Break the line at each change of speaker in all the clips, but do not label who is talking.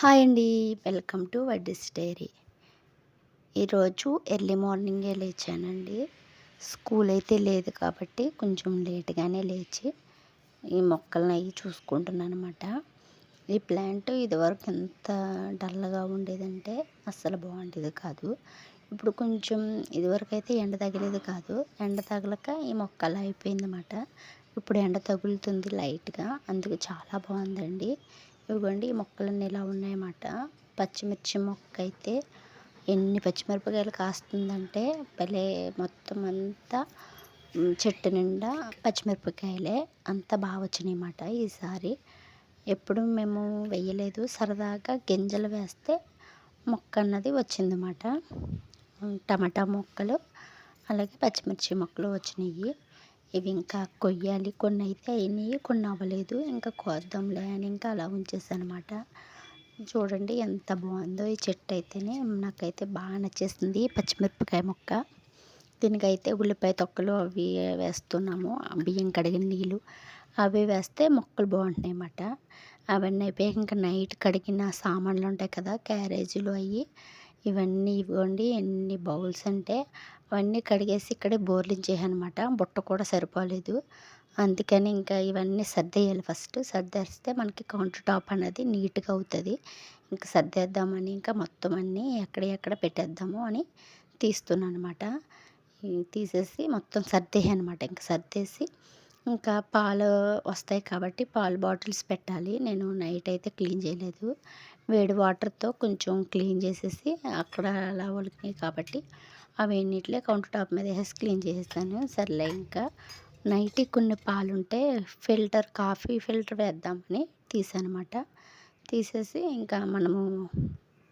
Hi అండి. Welcome to Vaddi's diary. ఈరోజు early మార్నింగే లేచానండి. స్కూల్ అయితే లేదు కాబట్టి కొంచెం లేట్గానే లేచి ఈ మొక్కలను అవి చూసుకుంటున్నాను అనమాట ఈ ప్లాంట్ ఇదివరకు ఎంత డల్గా ఉండేదంటే అస్సలు బాగుండేది కాదు. ఇప్పుడు కొంచెం ఇదివరకు అయితే ఎండ తగిలేది కాదు. ఎండ తగలక ఈ మొక్కలు అయిపోయిందన్నమాట. ఇప్పుడు ఎండ తగులుతుంది లైట్గా. అందుకు చాలా బాగుందండి. ఇవ్వండి. ఈ మొక్కలన్నీ ఇలా ఉన్నాయన్నమాట. పచ్చిమిర్చి మొక్క అయితే ఎన్ని పచ్చిమిరపకాయలు కాస్తుందంటే భలే మొత్తం అంతా చెట్టు నిండా పచ్చిమిరపకాయలే అంత బాగా వచ్చినాయి అన్నమాట ఈసారి ఎప్పుడు మేము వేయలేదు. సరదాగా గింజలు వేస్తే మొక్క అన్నది వచ్చిందన్నమాట. టమాటా మొక్కలు అలాగే పచ్చిమిర్చి మొక్కలు వచ్చినాయి. ఇవి ఇంకా కొయ్యాలి కొన్ని అయితే అయినాయి కొన్ని అవ్వలేదు ఇంకా కోద్దాంలే అని ఇంకా అలా ఉంచేసానమాట. చూడండి ఎంత బాగుందో ఈ చెట్టు అయితేనే నాకైతే బాగా నచ్చేసింది పచ్చిమిరపకాయ మొక్క. దీనికైతే ఉల్లిపాయ తొక్కలు అవి వేస్తున్నాము. బియ్యం కడిగిన నీళ్ళు అవి వేస్తే మొక్కలు బాగుంటున్నాయి అన్నమాట అవన్నీ అయిపోయాక ఇంకా నైట్ కడిగిన సామాన్లు ఉంటాయి కదా క్యారేజీలు అవి ఇవన్నీ ఇవ్వండి. ఎన్ని బౌల్స్ అంటే అవన్నీ కడిగేసి ఇక్కడే బోర్లించేసాను అనమాట బుట్ట కూడా సరిపోలేదు. అందుకని ఇంకా ఇవన్నీ సర్దేయాలి ఫస్ట్. సర్దేస్తే మనకి కౌంటర్ టాప్ అనేది నీట్గా అవుతుంది. ఇంకా సర్దేద్దామని ఇంకా మొత్తం అన్నీ ఎక్కడ ఎక్కడ పెట్టేద్దాము అని తీస్తున్నాను అనమాట తీసేసి మొత్తం సర్దేయనమాట. అనమాట ఇంకా సర్దేసి ఇంకా పాలు వస్తాయి కాబట్టి పాలు బాటిల్స్ పెట్టాలి. నేను నైట్ అయితే క్లీన్ చేయలేదు. వేడి వాటర్తో కొంచెం క్లీన్ చేసేసి అక్కడ అలా ఒలికినాయి కాబట్టి అవి ఎన్నిట్లే కౌంటర్ టాప్ మీద వేసి క్లీన్ చేసేసాను సర్లే ఇంకా నైట్ కొన్ని పాలు ఉంటే ఫిల్టర్ కాఫీ ఫిల్టర్ వేద్దామని తీసానమాట. తీసేసి ఇంకా మనము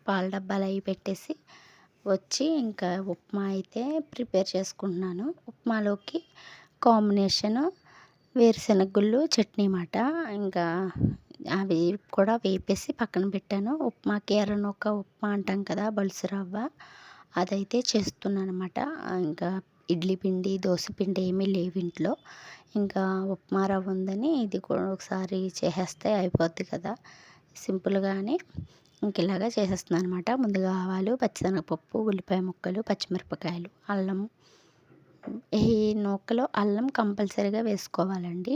పాల డబ్బాలు అవి పెట్టేసి వచ్చి ఇంకా ఉప్మా అయితే ప్రిపేర్ చేసుకుంటున్నాను. ఉప్మాలోకి కాంబినేషను వేరుశనగ గుళ్ళు చట్నీ మాట ఇంకా అవి కూడా వేపేసి పక్కన పెట్టాను. ఉప్మాకి ఎర్రనొక్క ఉప్మా అంటాం కదా బలుసు రవ్వ. అదైతే చేస్తున్నాను అనమాట ఇంకా ఇడ్లీ పిండి దోశ పిండి ఏమీ లేవు ఇంట్లో. ఇంకా ఉప్మా రవ్వ ఉందని ఇది కూడా ఒకసారి చేసేస్తే అయిపోద్ది కదా. సింపుల్గానే ఇంక ఇలాగా చేసేస్తున్నాను అనమాట ముందుగా ఆవాలు పచ్చిశనగపప్పు ఉల్లిపాయ ముక్కలు పచ్చిమిరపకాయలు అల్లం ఈ నూకలో అల్లం కంపల్సరీగా వేసుకోవాలండి.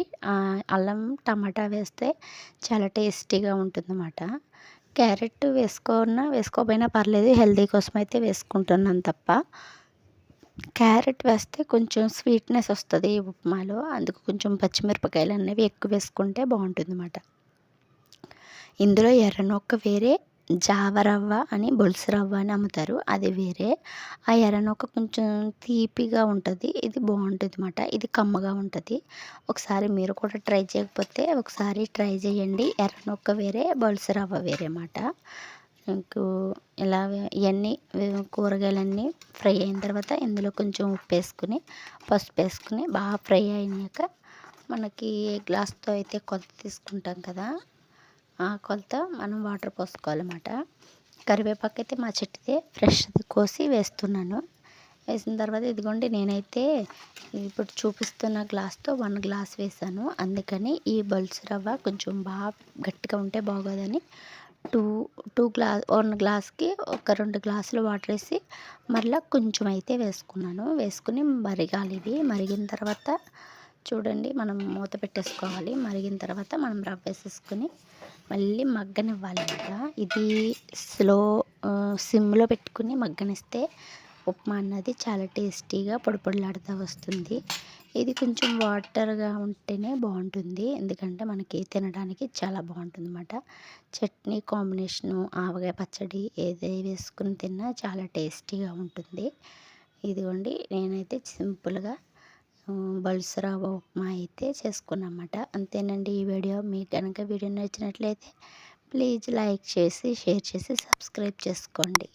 అల్లం టమాటా వేస్తే చాలా టేస్టీగా ఉంటుందన్నమాట. క్యారెట్ వేసుకున్నా వేసుకోకపోయినా పర్లేదు హెల్దీ కోసం అయితే వేసుకుంటున్నాను తప్ప. క్యారెట్ వేస్తే కొంచెం స్వీట్నెస్ వస్తుంది ఉప్మాలో. అందుకు కొంచెం పచ్చిమిరపకాయలు అనేవి ఎక్కువ వేసుకుంటే బాగుంటుంది అన్నమాట ఇందులో ఎర్ర నొక్క వేరే జావరవ్వ అని బొలుసు రవ్వ అని అమ్ముతారు. అది వేరే. ఆ ఎర్రనొక కొంచెం తీపిగా ఉంటుంది. ఇది బాగుంటుంది అనమాట ఇది కమ్మగా ఉంటుంది. ఒకసారి మీరు కూడా ట్రై చేయకపోతే ఒకసారి ట్రై చేయండి. ఎర్రనొక్క వేరే బొలుసు రవ్వ వేరే అన్నమాట. మీకు ఇలా ఇవన్నీ కూరగాయలన్నీ ఫ్రై అయిన తర్వాత ఇందులో కొంచెం ఉప్పు వేసుకుని పసుపు వేసుకుని బాగా ఫ్రై అయినాక మనకి ఏ గ్లాస్తో అయితే కొలత తీసుకుంటాం కదా కొలత మనం వాటర్ పోసుకోవాలన్నమాట. కరివేపాకు అయితే మా చెట్టుదే ఫ్రెష్ది కోసి వేస్తున్నాను. వేసిన తర్వాత ఇదిగోండి నేనైతే ఇప్పుడు చూపిస్తున్న గ్లాస్తో వన్ గ్లాస్ వేసాను అందుకని ఈ బల్స్ రవ్వ కొంచెం బాగా గట్టిగా ఉంటే బాగోదని టూ టూ గ్లాస్ వన్ గ్లాస్కి ఒక రెండు గ్లాసులు వాటర్ వేసి మరలా కొంచెం అయితే వేసుకున్నాను. వేసుకుని మరగాలి ఇవి మరిగిన తర్వాత చూడండి మనం మూత పెట్టేసుకోవాలి. మరిగిన తర్వాత మనం రవ్వ వేసేసుకొని మళ్ళీ మగ్గనివ్వాలి కదా. ఇది స్లో సిమ్లో పెట్టుకుని మగ్గనిస్తే ఉప్మా అన్నది చాలా టేస్టీగా పొడిపొడిలాడుతూ వస్తుంది. ఇది కొంచెం వాటర్గా ఉంటేనే బాగుంటుంది. ఎందుకంటే మనకి తినడానికి చాలా బాగుంటుంది అన్నమాట చట్నీ కాంబినేషను ఆవకాయ పచ్చడి ఏది వేసుకుని తిన్నా చాలా టేస్టీగా ఉంటుంది. ఇదిగోండి నేనైతే సింపుల్గా బల్సరావ ఉప్మా అయితే చేసుకున్నమాట. అంతేనండి ఈ వీడియో. మీకు కనుక వీడియో నచ్చినట్లయితే ప్లీజ్ లైక్ చేసి షేర్ చేసి సబ్స్క్రైబ్ చేసుకోండి.